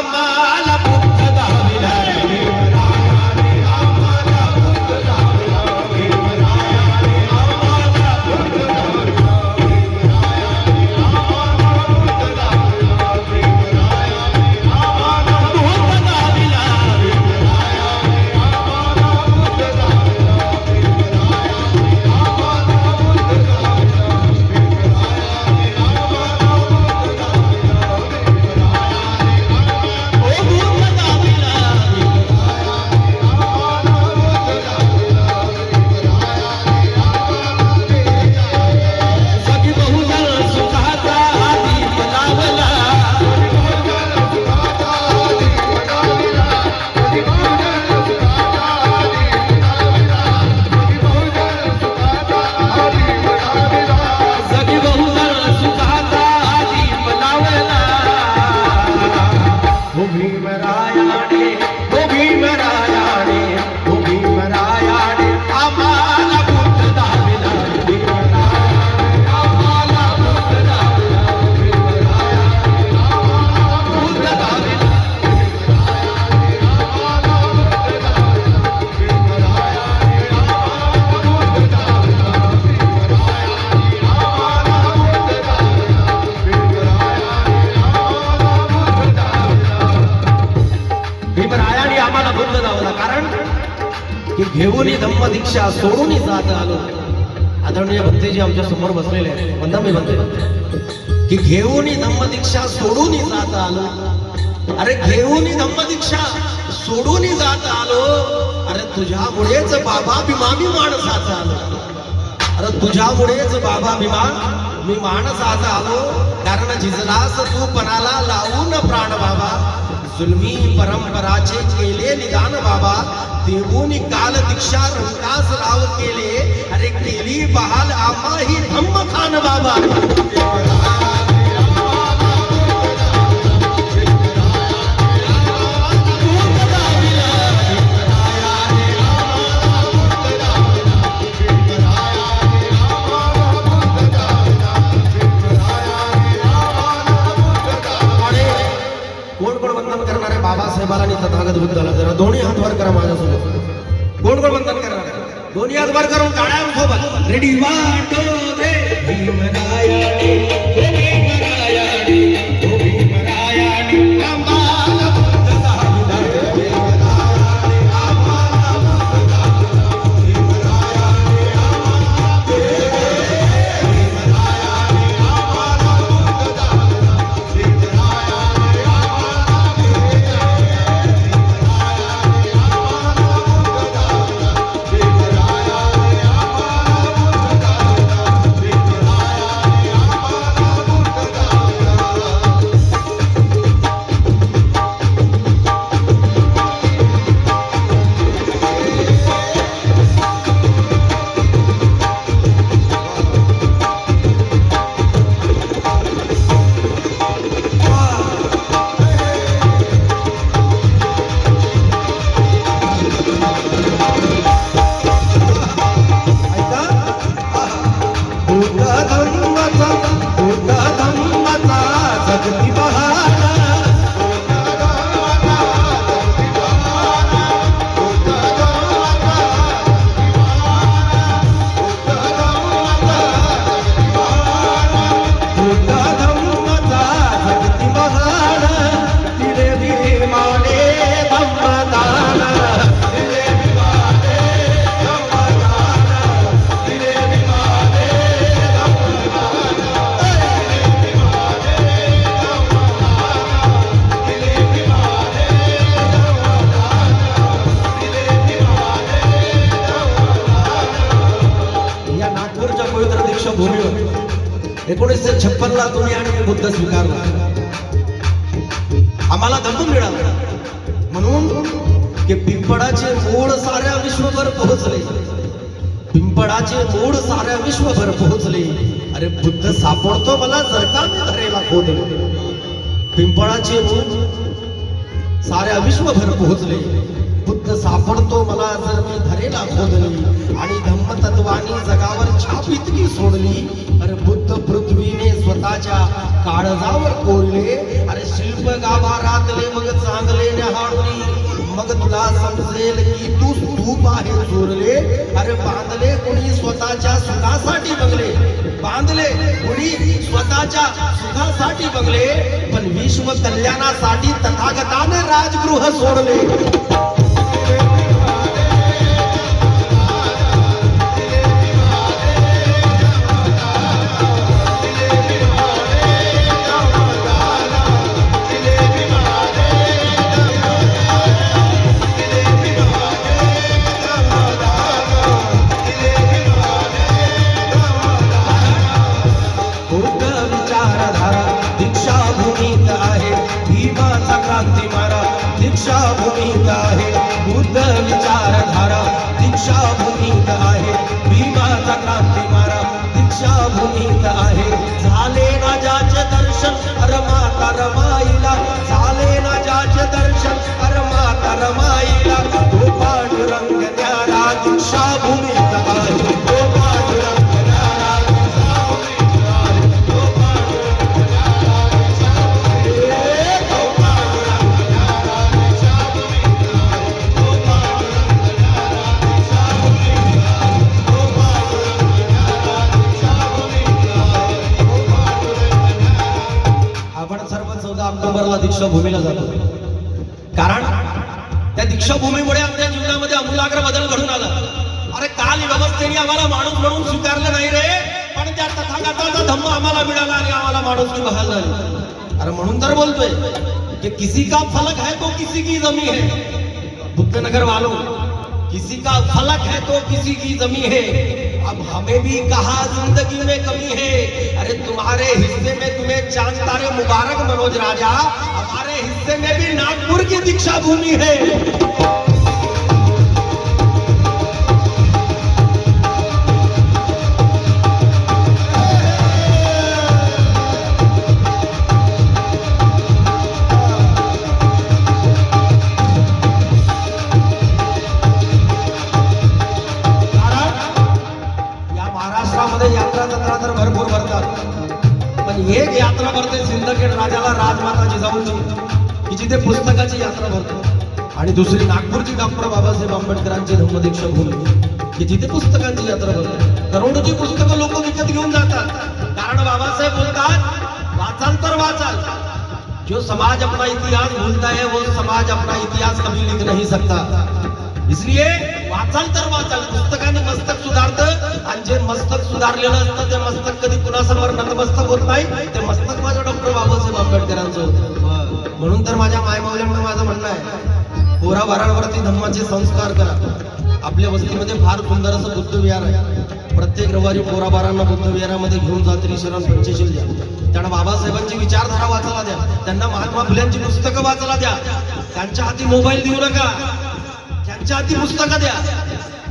आम्हाला शब्द लावला. कारण की घेऊन धम्म दीक्षा सोडून जात आलो. आदरणीय भक्तेजी आमच्यासमोर बसलेले आहेत. बंदा मी म्हणते की घेऊन धम्म दीक्षा सोडून जात आलो. अरे घेऊन धम्म दीक्षा सोडून जात आलो. अरे तुझ्यामुळेच बाबा भीमा मी माणसाचा आलो. अरे तुझ्यामुळेच बाबा भीमा मी माणसाचा आलो. कारण झिजलास तू पणाला लावून प्राण बाबा. जुलमी परंपराचे केले निदान बाबा. देवूनी काल दीक्षा रंगास राव केले. अरे केली बहाल आम्हा ही धम्म खान बाबा. बाबासाहेबाला आणि तथागत बुद्धाला जरा दोन्ही हात वर करा माझ्यासोबत. गोड गोड वंदन करा. दोन्ही हात वर करून टाळ्या सोबत. रेडी वन टू थ्री एकोणीसशे छप्पन ला तुम्ही आणि मी बुद्ध स्वीकारला. आम्हाला धम्म मिळाला. म्हणून की पिंपळाचे मूळ साऱ्या विश्वभर पोहोचले. पिंपळाचे मूळ साऱ्या विश्वभर पोहोचले. अरे बुद्ध सापडतो मला जर का मी धरेला पिंपळाचे मूळ साऱ्या विश्वभर पोहोचले. बुद्ध सापडतो मला जर मी धरेला खोदली आणि धम्मतत्वानी जगावर छाप इतकी सोडली. अरे बुद्ध पृथ्वीने स्वतःच्या काळजावर कोरले. अरे शिल्प गाभारातले मग चांगले न्याहाळली. मग तुला समजेल की तू स्तूप आहे चोरले. अरे बांधले कोणी स्वतःच्या सुखासाठी बघले बांधले कोणी स्वतःच्या सुखासाठी बघले पण विश्व कल्याणासाठी तथागताने राजगृह सोडले. दीक्षाभूमीला जातो. कारण त्या दीक्षाभूमीमुळे आमच्या जीवनामध्ये अमूलाग्र बदल घडून आला. अरे काल व्यवस्थेने आम्हाला माणूस म्हणून स्वीकारलं नाही रे. पण त्या तथागताचा धम्म आम्हाला मिळाला आणि आम्हाला माणूस की बहाल झाली. अरे म्हणून तर बोलतोय कि किसी का फलक है तो किसी की जमी है. बुद्धनगर वालो किसी का फलक है तो किसी की जमी है. अब हमें भी कहा ज़िंदगी में कमी है। अरे तुम्हारे हिस्से में तुम्हें चाँद तारे मुबारक मनोज राजा। हमारे हिस्से में भी नागपुर की दीक्षा भूमि है। तिथे पुस्तकाची यात्रा भरतो. आणि दुसरी नागपूरची डॉक्टर बाबासाहेब आंबेडकरांची धम्मदीक्षा भूमी की जिथे पुस्तकांची यात्रा भरते. करोडोची पुस्तकं लोक विकत घेऊन जातात. कारण बाबासाहेब बोलतात वाचाल तर वाचाल. जो समाज अपना इतिहास भूलता है वो समाज अपना इतिहास कभी लिख नहीं सकता. इसलिए वाचाल तर वाचाल. पुस्तकाने मस्तक सुधारतं आणि जे मस्तक सुधारलेलं असतं ते मस्तक कधी कुणासमोर नतमस्तक होत नाही. ते मस्तक माझं डॉक्टर बाबासाहेब आंबेडकरांचं होतं. म्हणून तर माझ्या मायमावल्यांना माझं म्हणणं आहे पोरा बारांवरती धम्माचे संस्कार करा. आपल्या वस्तीमध्ये फार सुंदर असं बुद्ध विहार आहे. प्रत्येक रविवारी पोरा बारांना बुद्ध विहारामध्ये घेऊन जा त्रिशरण पंचशील द्या. त्यांना बाबासाहेबांची विचारधारा वाचायला द्या. त्यांना महात्मा फुल्यांची पुस्तकं वाचायला द्या. त्यांच्या हाती मोबाईल देऊ नका. त्यांच्या हाती पुस्तकं द्या.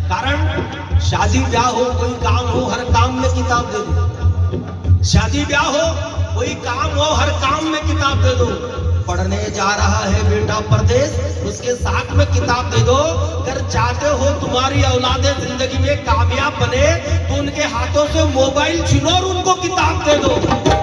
कारण शादी ब्याह हो कोई काम हो हर काम में किताब दे दो. शादी ब्याह हो कोई काम हो हर काम में किताब दे दो. पढ़ने जा रहा है बेटा परदेश। उसके साथ में किताब दे दो। अगर चाहते हो तुम्हारी औलादे ज़िंदगी में कामयाब बने तो उनके हाथों से मोबाइल छीनो और उनको किताब दे दो।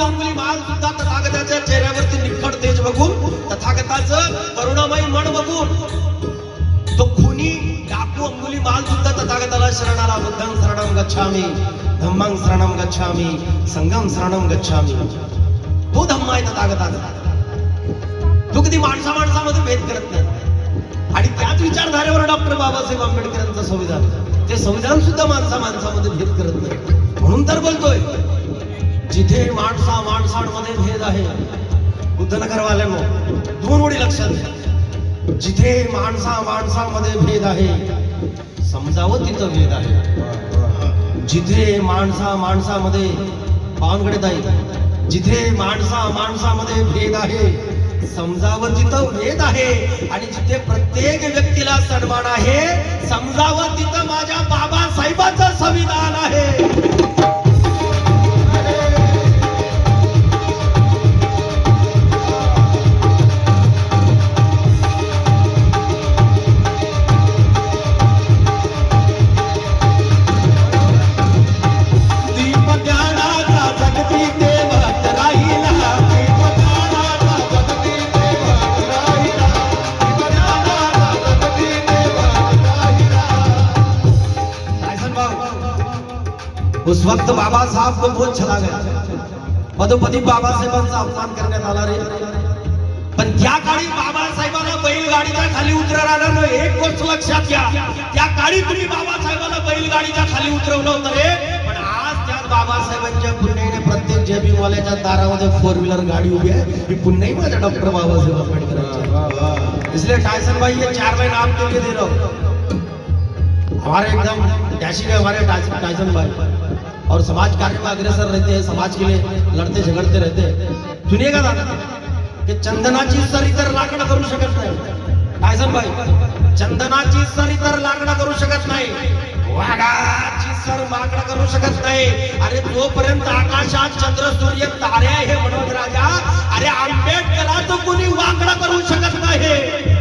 गांगुली अंगुली सुद्धा तथागताच्या चेहऱ्यावरती निखळ तेज बघून तथागताचं करुणामयी मन बघून तो खुनी डाकू अंगुली माल सुद्धा तथागताला शरणाला बुद्धं शरणम गच्छामी धम्मं शरणम गच्छामी संगम शरणम गच्छामी. तो धम्म आहे तथागताचा. तो कधी माणसा माणसामध्ये भेद करत नाही. आणि त्याच विचारधारेवर डॉक्टर बाबासाहेब आंबेडकरांचं संविधान. ते संविधान सुद्धा माणसा माणसामध्ये भेद करत नाही. म्हणून तर बोलतोय जिथे माणसा माणसांमध्ये भेद आहे बुद्धनगरवाल्यांनो दोन वडी लक्षात घ्या. जिथे माणसा माणसांमध्ये भेद आहे समजावं तिथं भेद आहे. जिथे माणसा माणसामध्ये पावनकडे जाईल जिथे माणसा माणसामध्ये भेद आहे समजावं तिथं भेद आहे. आणि जिथे प्रत्येक व्यक्तीला सन्मान आहे समजावं तिथं माझ्या बाबासाहेबांचं संविधान आहे. बाबा साहब को बहुत छला गया। पदोपदी बाबासाहेबांचा अपमान करण्यात आला रे। पण त्या काळी बाबासाहेबांना बैलगाडीच्या खाली उतरवणार नाही एक गोष्ट लक्षात घ्या त्या काळी तुम्ही बाबासाहेबांना बैलगाडीच्या खाली उतरवलं होतं रे. पण आज त्या बाबासाहेबांच्या पुण्याने प्रत्येक जेबी वाल्याच्या दारामध्ये फोर व्हीलर गाडी उभी आहे. ही पुण्याही माझ्या डॉक्टर बाबासाहेब आंबेडकर इसलिए टायसन भाई ये चार लाइन आपके लिए दे रहा हूँ हमारे एकदम डैशिंग है हमारे टायसन टाइसन भाई. और समाज कार्य में अग्रसर रहते हैं? समाज के लिए लड़ते झगड़ते रहते हैं। सुनिएगा दादा की चंदनाची सर इतर लाकडं करू शकत नाही. टायसन भाई चंदनाची सर इतर लाकडं करू शकत नाही. वाघाची सर माकडं करू शकत नाही. अरे जोपर्यंत आकाशात चंद्र सूर्य तारे आहे म्हणून राजा. अरे आंबेडकराचं कोणी वाकडं करू शकत नाही.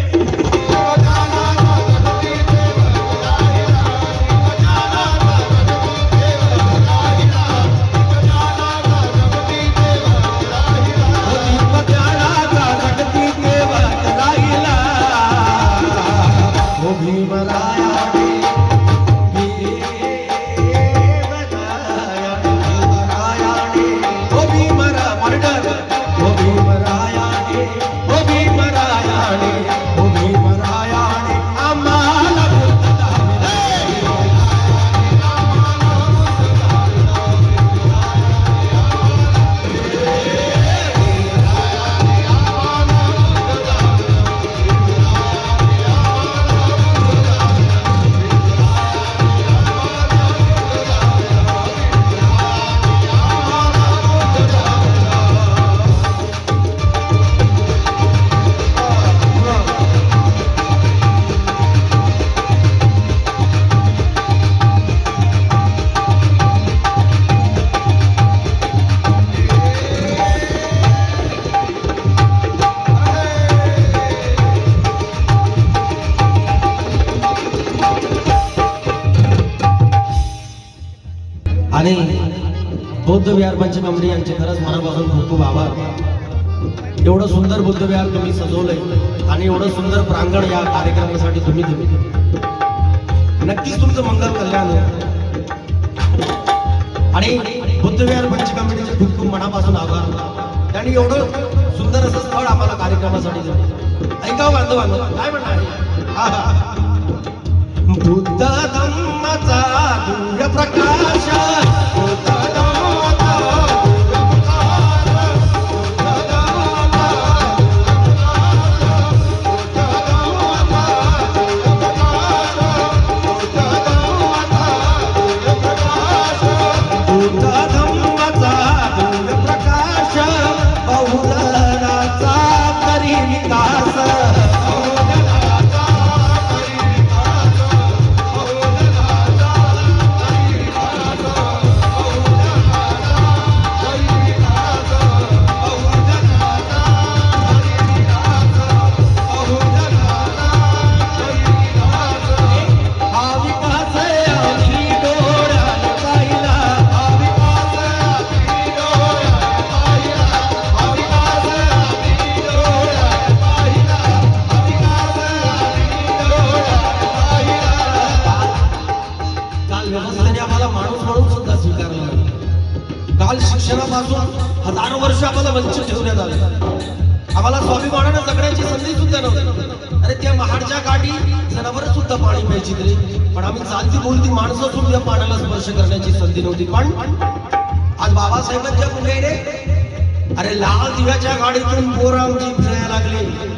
आम्हाला आणि बौद्ध विहार पंचकमरी यांचे खरंच मनापासून खूप खूप आभार. एवढं सुंदर बुद्ध विहार तुम्ही सजवलंय आणि एवढं सुंदर प्रांगण या कार्यक्रमासाठी तुम्ही दिले नक्कीच तुमचं मंगल कल्याण आणि बुद्ध विहार पंचकमिटीचे खूप खूप मनापासून आभार. त्यांनी एवढं सुंदर असं स्थळ आम्हाला कार्यक्रमासाठी दिलं ऐकावं हो बांधवांनो काय म्हणणार बुद्ध म्हणून सुद्धा स्वीकारलं नाही. काल शिक्षणापासून हजारो वर्ष आम्हाला वंचित ठेवण्यात आले. आम्हाला स्वाभिमानानं जगण्याची संधी सुद्धा नव्हती. अरे त्या महाडच्या गाठी जनावर सुद्धा पाणी प्यायची तरी. पण आम्ही चालती बोलती माणसं सुद्धा पाण्याला स्पर्श करण्याची संधी नव्हती. पण आज बाबासाहेबांच्या पुढे अरे लाल दिव्याच्या गाडीतून पोरं आमची फिरायला लागले.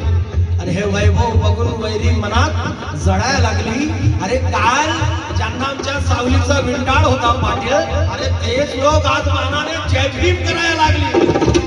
आणि हे वैभव बघून वैरी मनात जळायला लागली. अरे काल ज्यांना आमच्या सावलीचा विंटाळ होता पाटील अरे तेच लोक आज मानाने जय भीम करायला लागली.